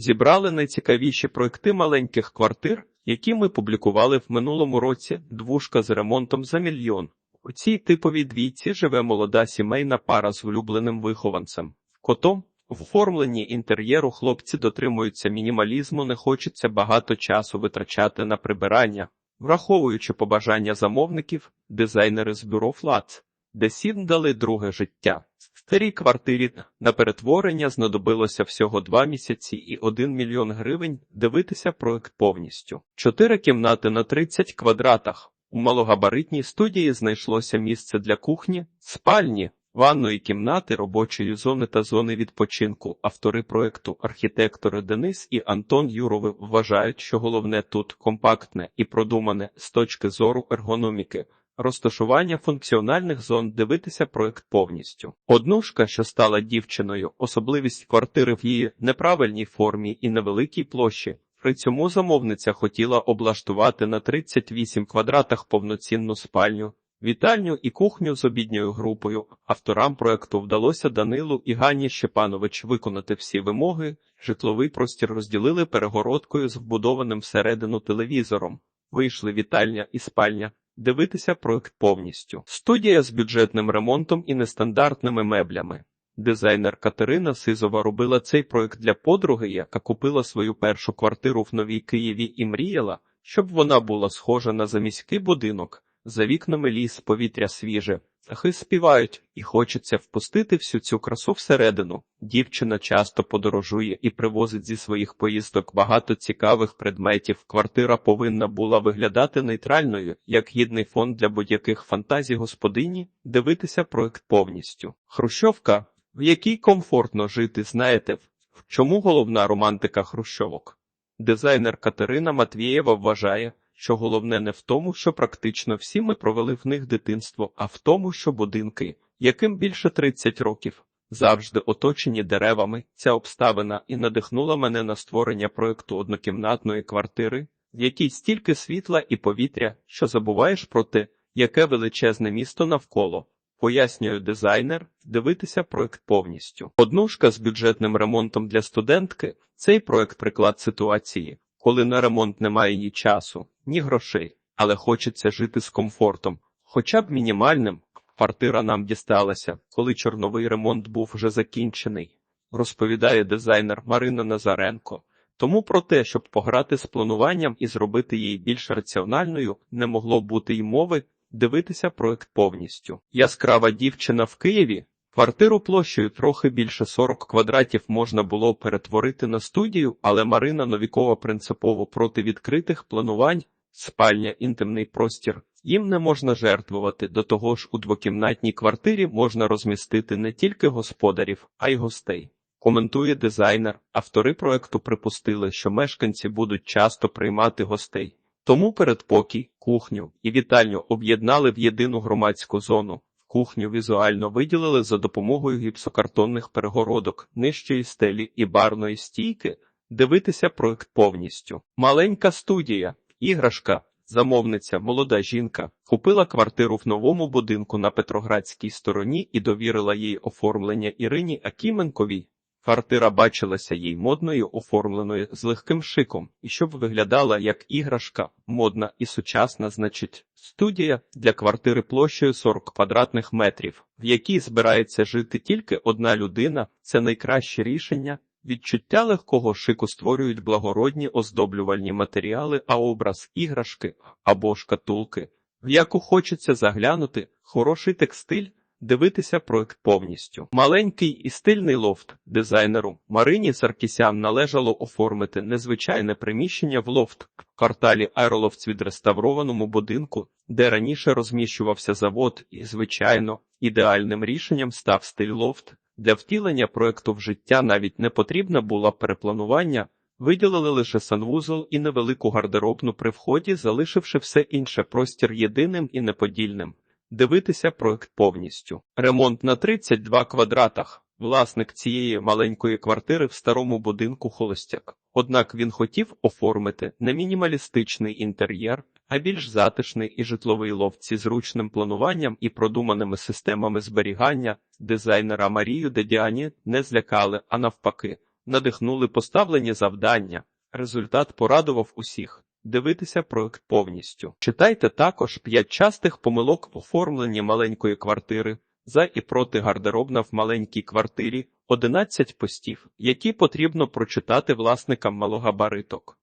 Зібрали найцікавіші проекти маленьких квартир, які ми публікували в минулому році. Двушка з ремонтом за мільйон. У цій типовій двійці живе молода сімейна пара з улюбленим вихованцем. Котом в оформленні інтер'єру хлопці дотримуються мінімалізму, не хочеться багато часу витрачати на прибирання. Враховуючи побажання замовників, дизайнери з бюро Флац, де сім дали друге життя. В Старій квартирі на перетворення знадобилося всього два місяці і 1 мільйон гривень дивитися проект повністю. Чотири кімнати на 30 квадратах. У малогабаритній студії знайшлося місце для кухні, спальні, ванної кімнати, робочої зони та зони відпочинку. Автори проекту, архітектори Денис і Антон Юрови вважають, що головне тут компактне і продумане з точки зору ергономіки. Розташування функціональних зон дивитися проект повністю. Однушка, що стала дівчиною, особливість квартири в її неправильній формі і невеликій площі. При цьому замовниця хотіла облаштувати на 38 квадратах повноцінну спальню, вітальню і кухню з обідньою групою. Авторам проекту вдалося Данилу і Ганні Щепанович виконати всі вимоги. Житловий простір розділили перегородкою з вбудованим всередину телевізором. Вийшли вітальня і спальня. Дивитися проект повністю. Студія з бюджетним ремонтом і нестандартними меблями. Дизайнер Катерина Сизова робила цей проект для подруги, яка купила свою першу квартиру в Новій Києві і мріяла, щоб вона була схожа на заміський будинок. За вікнами ліс, повітря свіже, птахи співають, і хочеться впустити всю цю красу всередину. Дівчина часто подорожує і привозить зі своїх поїздок багато цікавих предметів. Квартира повинна була виглядати нейтральною, як гідний фон для будь-яких фантазій господині, дивитися проект повністю. Хрущовка, в якій комфортно жити, знаєте, в чому головна романтика хрущовок? Дизайнер Катерина Матвієва вважає, що головне не в тому, що практично всі ми провели в них дитинство, а в тому, що будинки, яким більше 30 років, завжди оточені деревами. Ця обставина і надихнула мене на створення проекту однокімнатної квартири, в якій стільки світла і повітря, що забуваєш про те, яке величезне місто навколо. Пояснює дизайнер, дивитися проект повністю. Однушка з бюджетним ремонтом для студентки цей проект приклад ситуації, коли на ремонт немає ні часу, ні грошей, але хочеться жити з комфортом, хоча б мінімальним. Квартира нам дісталася, коли чорновий ремонт був вже закінчений, розповідає дизайнер Марина Назаренко. Тому про те, щоб пограти з плануванням і зробити її більш раціональною, не могло бути й мови. Дивитися проект повністю. Яскрава дівчина в Києві. Квартиру площею трохи більше 40 квадратів можна було перетворити на студію, але Марина Новікова принципово проти відкритих планувань, спальня, інтимний простір. Їм не можна жертвувати. До того ж, у двокімнатній квартирі можна розмістити не тільки господарів, а й гостей. Коментує дизайнер. Автори проекту припустили, що мешканці будуть часто приймати гостей. Тому передпокій, кухню і вітальню об'єднали в єдину громадську зону. Кухню візуально виділили за допомогою гіпсокартонних перегородок, нижчої стелі і барної стійки. Дивитися проект повністю. Маленька студія, іграшка, замовниця, молода жінка купила квартиру в новому будинку на Петроградській стороні і довірила їй оформлення Ірині Акіменковій. Квартира бачилася їй модною, оформленою з легким шиком, і щоб виглядала як іграшка, модна і сучасна, значить, студія для квартири площею 40 квадратних метрів, в якій збирається жити тільки одна людина, це найкраще рішення. Відчуття легкого шику створюють благородні оздоблювальні матеріали, а образ іграшки або шкатулки, в яку хочеться заглянути, хороший текстиль. Дивитися проект повністю. Маленький і стильний лофт дизайнеру Марині Саркісян належало оформити незвичайне приміщення в лофт в кварталі Аеролофтс відреставрованому будинку, де раніше розміщувався завод, і, звичайно, ідеальним рішенням став стиль лофт. Для втілення проекту в життя навіть не потрібна була перепланування. Виділили лише санвузол і невелику гардеробну при вході, залишивши все інше простір єдиним і неподільним. Дивитися проект повністю. Ремонт на 32 квадратах. Власник цієї маленької квартири в старому будинку холостяк. Однак він хотів оформити не мінімалістичний інтер'єр, а більш затишний і житловий лофт зі зручним плануванням і продуманими системами зберігання. Дизайнера Марію Дедіані не злякали, а навпаки, надихнули поставлені завдання. Результат порадував усіх. Дивитися проект повністю. Читайте також п'ять частих помилок в оформленні маленької квартири, за і проти гардеробна в маленькій квартирі, 11 постів, які потрібно прочитати власникам малогабариток.